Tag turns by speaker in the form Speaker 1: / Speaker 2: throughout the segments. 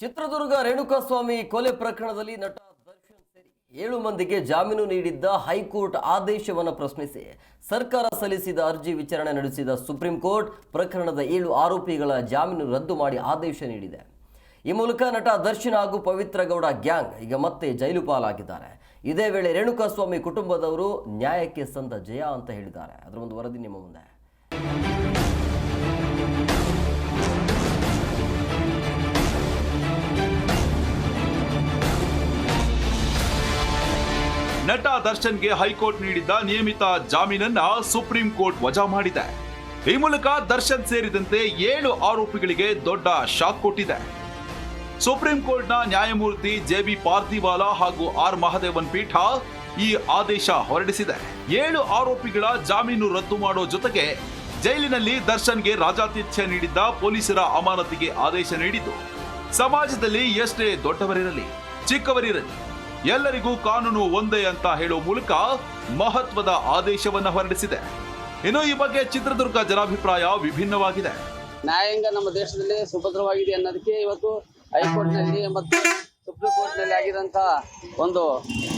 Speaker 1: ಚಿತ್ರದುರ್ಗ ರೇಣುಕಾಸ್ವಾಮಿ ಕೊಲೆ ಪ್ರಕರಣದಲ್ಲಿ ನಟ ದರ್ಶನ್ ಸೇರಿ ಏಳು ಮಂದಿಗೆ ಜಾಮೀನು ನೀಡಿದ್ದ ಹೈಕೋರ್ಟ್ ಆದೇಶವನ್ನು ಪ್ರಶ್ನಿಸಿ ಸರ್ಕಾರ ಸಲ್ಲಿಸಿದ ಅರ್ಜಿ ವಿಚಾರಣೆ ನಡೆಸಿದ ಸುಪ್ರೀಂ ಕೋರ್ಟ್ ಪ್ರಕರಣದ ಏಳು ಆರೋಪಿಗಳ ಜಾಮೀನು ರದ್ದು ಮಾಡಿ ಆದೇಶ ನೀಡಿದೆ. ಈ ಮೂಲಕ ನಟ ದರ್ಶನ್ ಹಾಗೂ ಪವಿತ್ರ ಗೌಡ ಗ್ಯಾಂಗ್ ಈಗ ಮತ್ತೆ ಜೈಲು ಪಾಲಾಗಿದ್ದಾರೆ. ಇದೇ ವೇಳೆ ರೇಣುಕಾಸ್ವಾಮಿ ಕುಟುಂಬದವರು ನ್ಯಾಯಕ್ಕೆ ಸಂದ ಜಯ ಅಂತ ಹೇಳಿದ್ದಾರೆ. ಅದರ ಒಂದು ವರದಿ ನಿಮ್ಮ ಮುಂದೆ.
Speaker 2: ನಟ ದರ್ಶನ್ಗೆ ಹೈಕೋರ್ಟ್ ನೀಡಿದ್ದ ನಿಯಮಿತ ಜಾಮೀನನ್ನ ಸುಪ್ರೀಂ ಕೋರ್ಟ್ ವಜಾ ಮಾಡಿದೆ. ಈ ಮೂಲಕ ದರ್ಶನ್ ಸೇರಿದಂತೆ ಏಳು ಆರೋಪಿಗಳಿಗೆ ದೊಡ್ಡ ಶಾಕ್ ಕೊಟ್ಟಿದೆ. ಸುಪ್ರೀಂ ಕೋರ್ಟ್ನ ನ್ಯಾಯಮೂರ್ತಿ ಜೆ ಬಿ ಹಾಗೂ ಆರ್. ಮಹದೇವನ್ ಪೀಠ ಈ ಆದೇಶ ಹೊರಡಿಸಿದೆ. ಏಳು ಆರೋಪಿಗಳ ಜಾಮೀನು ರದ್ದು ಮಾಡೋ ಜೊತೆಗೆ ಜೈಲಿನಲ್ಲಿ ದರ್ಶನ್ಗೆ ರಾಜಾತಿಥ್ಯ ನೀಡಿದ್ದ ಪೊಲೀಸರ ಅಮಾನತಿಗೆ ಆದೇಶ ನೀಡಿದ್ದು. ಸಮಾಜದಲ್ಲಿ ಎಷ್ಟೇ ದೊಡ್ಡವರಿರಲಿ, ಚಿಕ್ಕವರಿರಲಿ ಎಲ್ಲರಿಗೂ ಕಾನೂನು ಒಂದೇ ಅಂತ ಹೇಳೋ ಮೂಲಕ ಮಹತ್ವದ ಆದೇಶವನ್ನ ಹೊರಡಿಸಿದೆ. ಇನ್ನು ಈ ಬಗ್ಗೆ ಚಿತ್ರದುರ್ಗ ಜನಾಭಿಪ್ರಾಯ ವಿಭಿನ್ನವಾಗಿದೆ.
Speaker 3: ನ್ಯಾಯಾಂಗ ನಮ್ಮ ದೇಶದಲ್ಲಿ ಸುಭದ್ರವಾಗಿದೆ ಅನ್ನೋದಕ್ಕೆ ಇವತ್ತು ಹೈಕೋರ್ಟ್ನಲ್ಲಿ ಮತ್ತು ಸುಪ್ರೀಂ ಕೋರ್ಟ್ನಲ್ಲಿ ಆಗಿದಂತ ಒಂದು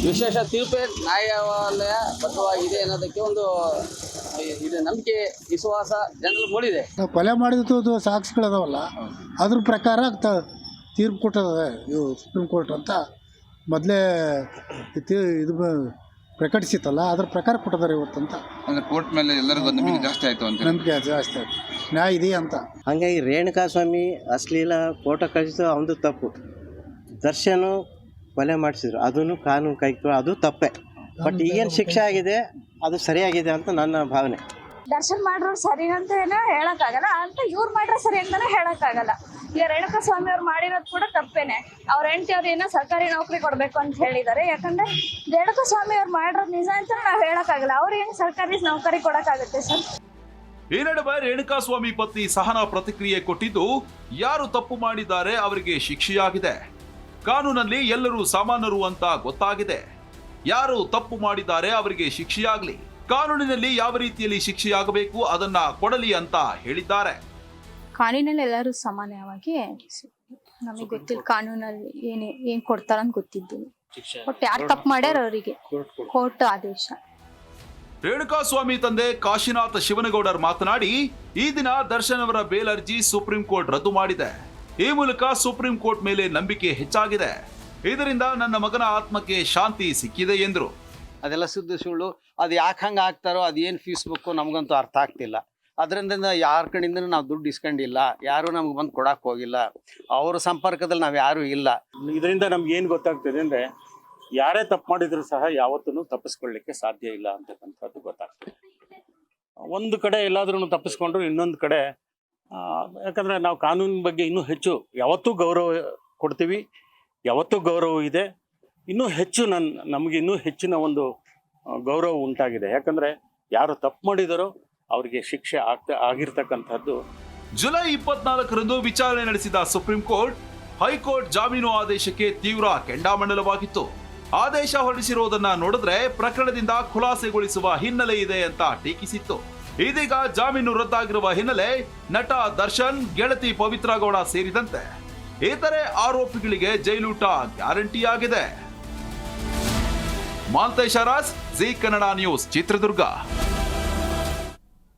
Speaker 3: ವಿಶೇಷ ತೀರ್ಪೇ ನ್ಯಾಯಾಲಯ ಬದ್ಧವಾಗಿದೆ ಅನ್ನೋದಕ್ಕೆ ಒಂದು ಇದು ನಂಬಿಕೆ ವಿಶ್ವಾಸ ಜನರು ಮೂಡಿದೆ.
Speaker 4: ನಾವು ಕೊಲೆ ಮಾಡಿದ್ದು ಸಾಕ್ಷಿಗಳದಾವಲ್ಲ ಅದ್ರ ಪ್ರಕಾರ ತೀರ್ಪು ಕೊಟ್ಟದ ಇದು ಸುಪ್ರೀಂ ಕೋರ್ಟ್ ಅಂತ. ಮೊದಲೇ ಇದು ಬ- ಪ್ರಕಟಿಸಿತ್ತಲ್ಲ ಅದ್ರ ಪ್ರಕಾರ ಕೊಟ್ಟಿದ್ದಾರೆ ಇವತ್ತಂತ.
Speaker 5: ಅಂದ್ರೆ ಕೋರ್ಟ್ ಮೇಲೆ ಎಲ್ಲರಿಗೂ ನಂಬಿಕೆ ಜಾಸ್ತಿ ಆಯ್ತು ಅಂತ
Speaker 4: ನಂಬಿಕೆ ಜಾಸ್ತಿ ಆಯ್ತು. ನ್ಯಾಯ ಇದೆ ಅಂತ.
Speaker 6: ಹಂಗಾಗಿ ರೇಣುಕಾಸ್ವಾಮಿ ಅಶ್ಲೀಲ ಫೋಟೋ ಕಳಿಸಿದ್ರು ಅವನದು ತಪ್ಪು. ದರ್ಶನು ಕೊಲೆ ಮಾಡಿಸಿದ್ರು. ಅದನ್ನು ಕಾನೂನು ಕೈ ಅದು ತಪ್ಪೇ. ಬಟ್ ಈಗೇನು ಶಿಕ್ಷೆ ಆಗಿದೆ ಅದು ಸರಿಯಾಗಿದೆ ಅಂತ ನನ್ನ ಭಾವನೆ.
Speaker 7: ದರ್ಶನ್ ಮಾಡಿರೋರು ಸರಿ ಅಂತ ಏನೋ ಹೇಳಕ್ಕಾಗಲ್ಲ. ಅಂತ ಇವ್ರು ಮಾಡಿರೋ ಸರಿ ಅಂತಾನೆ ಹೇಳಕ್ಕಾಗಲ್ಲ. ಈಗ ರೇಣುಕ ಸ್ವಾಮಿ ಅವ್ರು ಮಾಡಿರೋದು ಕೂಡ ತಪ್ಪೇನೆ. ಅವ್ರ ಹೆಂಡತಿ ಅವ್ರು ಏನೋ ಸರ್ಕಾರಿ ನೌಕರಿ ಕೊಡ್ಬೇಕು ಅಂತ ಹೇಳಿದ್ದಾರೆ ಯಾಕಂದ್ರೆ ರೇಣುಕ ಸ್ವಾಮಿ ಅವ್ರು ಮಾಡಿರೋದು ನಿಜ ಅಂತ ನಾವು ಹೇಳಕ್ಕಾಗಲ್ಲ. ಅವ್ರು ಏನು ಸರ್ಕಾರಿ ನೌಕರಿ ಕೊಡಕ್ಕಾಗುತ್ತೆ ಸರ್?
Speaker 2: ಈ ನಡುವೆ ರೇಣುಕಾಸ್ವಾಮಿ ಪತ್ನಿ ಸಹನಾ ಪ್ರತಿಕ್ರಿಯೆ ಕೊಟ್ಟಿದ್ದು, ಯಾರು ತಪ್ಪು ಮಾಡಿದ್ದಾರೆ ಅವರಿಗೆ ಶಿಕ್ಷೆಯಾಗಿದೆ. ಕಾನೂನಲ್ಲಿ ಎಲ್ಲರೂ ಸಮಾನರು ಅಂತ ಗೊತ್ತಾಗಿದೆ. ಯಾರು ತಪ್ಪು ಮಾಡಿದ್ದಾರೆ ಅವರಿಗೆ ಶಿಕ್ಷೆಯಾಗಲಿ. ಕಾನೂನಿನಲ್ಲಿ ಯಾವ ರೀತಿಯಲ್ಲಿ ಶಿಕ್ಷೆಯಾಗಬೇಕು ಅದನ್ನ ಕೊಡಲಿ ಅಂತ ಹೇಳಿದ್ದಾರೆ.
Speaker 8: ಕಾನೂನಲ್ಲಿ ಎಲ್ಲರೂ ಸಾಮಾನ್ಯವಾಗಿ ನಮಗೆ ಗೊತ್ತಿಲ್ಲ ಕಾನೂನಲ್ಲಿ ಏನ್ ಏನ್ ಕೊಡ್ತಾರಂತ ಗೊತ್ತಿದ್ದಿಲ್ಲ. ಬಟ್ ಯಾರು ತಪ್ಪು ಮಾಡ್ಯಾರ ಅವರಿಗೆ? ಕೋರ್ಟ್ ಆದೇಶ.
Speaker 2: ರೇಣುಕಾಸ್ವಾಮಿ ತಂದೆ ಕಾಶಿನಾಥ ಶಿವನಗೌಡರ್ ಮಾತನಾಡಿ ಈ ದಿನ ದರ್ಶನ್ ಅವರ ಬೇಲ್ ಅರ್ಜಿ ಸುಪ್ರೀಂ ಕೋರ್ಟ್ ರದ್ದು ಮಾಡಿದೆ. ಈ ಮೂಲಕ ಸುಪ್ರೀಂ ಕೋರ್ಟ್ ಮೇಲೆ ನಂಬಿಕೆ ಹೆಚ್ಚಾಗಿದೆ. ಇದರಿಂದ ನನ್ನ ಮಗನ ಆತ್ಮಕ್ಕೆ ಶಾಂತಿ ಸಿಕ್ಕಿದೆ ಎಂದರು.
Speaker 3: ಅದೆಲ್ಲ ಸುದ್ದಿ ಸುಳ್ಳು. ಅದು ಯಾಕೆ ಹಂಗೆ ಆಗ್ತಾರೋ ಅದು ಏನು ಫೀಸ್ ಬೇಕು ನಮಗಂತೂ ಅರ್ಥ ಆಗ್ತಿಲ್ಲ. ಅದರಿಂದ ಯಾರ ಕಡೆಯಿಂದ ನಾವು ದುಡ್ಡು ಇಸ್ಕೊಂಡಿಲ್ಲ. ಯಾರು ನಮ್ಗೆ ಬಂದು ಕೊಡಕ್ಕೆ ಹೋಗಿಲ್ಲ. ಅವ್ರ ಸಂಪರ್ಕದಲ್ಲಿ ನಾವು ಯಾರೂ ಇಲ್ಲ.
Speaker 9: ಇದರಿಂದ ನಮ್ಗೆ ಏನು ಗೊತ್ತಾಗ್ತದೆ ಅಂದರೆ, ಯಾರೇ ತಪ್ಪು ಮಾಡಿದರೂ ಸಹ ಯಾವತ್ತೂ ತಪ್ಪಿಸ್ಕೊಳ್ಳಿಕ್ಕೆ ಸಾಧ್ಯ ಇಲ್ಲ ಅಂತಕ್ಕಂಥದ್ದು ಗೊತ್ತಾಗ್ತದೆ. ಒಂದು ಕಡೆ ಎಲ್ಲಾದ್ರೂ ತಪ್ಪಿಸ್ಕೊಂಡ್ರು ಇನ್ನೊಂದು ಕಡೆ ಯಾಕಂದ್ರೆ ನಾವು ಕಾನೂನಿನ ಬಗ್ಗೆ ಇನ್ನೂ ಹೆಚ್ಚು ಯಾವತ್ತೂ ಗೌರವ ಕೊಡ್ತೀವಿ. ಯಾವತ್ತೂ ಗೌರವ ಇದೆ. ಇನ್ನೂ ಹೆಚ್ಚು ನನ್ನ ನಮಗೆ ಇನ್ನೂ ಹೆಚ್ಚಿನ ಒಂದು ಗೌರವ ಉಂಟಾಗಿದೆ. ಯಾಕಂದರೆ ಯಾರು ತಪ್ಪು ಮಾಡಿದರೋ ಅವರಿಗೆ ಶಿಕ್ಷೆ ಆಗ್ತಾ, ಆಗಿರ್ತಕ್ಕಂಥದ್ದು.
Speaker 2: ಜುಲೈ ಇಪ್ಪತ್ನಾಲ್ಕರಂದು ವಿಚಾರಣೆ ನಡೆಸಿದ ಸುಪ್ರೀಂ ಕೋರ್ಟ್, ಹೈಕೋರ್ಟ್ ಜಾಮೀನು ಆದೇಶಕ್ಕೆ ತೀವ್ರ ಕೆಂಡಾಮಂಡಲವಾಗಿತ್ತು. ಆದೇಶ ಹೊರಡಿಸಿರುವುದನ್ನ ನೋಡಿದ್ರೆ ಪ್ರಕರಣದಿಂದ ಖುಲಾಸೆಗೊಳಿಸುವ ಹಿನ್ನೆಲೆ ಇದೆ ಅಂತ ಟೀಕಿಸಿತ್ತು. ಇದೀಗ ಜಾಮೀನು ರದ್ದಾಗಿರುವ ಹಿನ್ನೆಲೆ ನಟ ದರ್ಶನ್, ಗೆಳತಿ ಪವಿತ್ರ ಗೌಡ ಸೇರಿದಂತೆ ಇತರೆ ಆರೋಪಿಗಳಿಗೆ ಜೈಲೂಟ ಗ್ಯಾರಂಟಿ ಆಗಿದೆ ಮಾಲ್ತೇಶ ರಾಜ್ ಜಿ ಕನ್ನಡ ನ್ಯೂಸ್ ಚಿತ್ರದುರ್ಗ.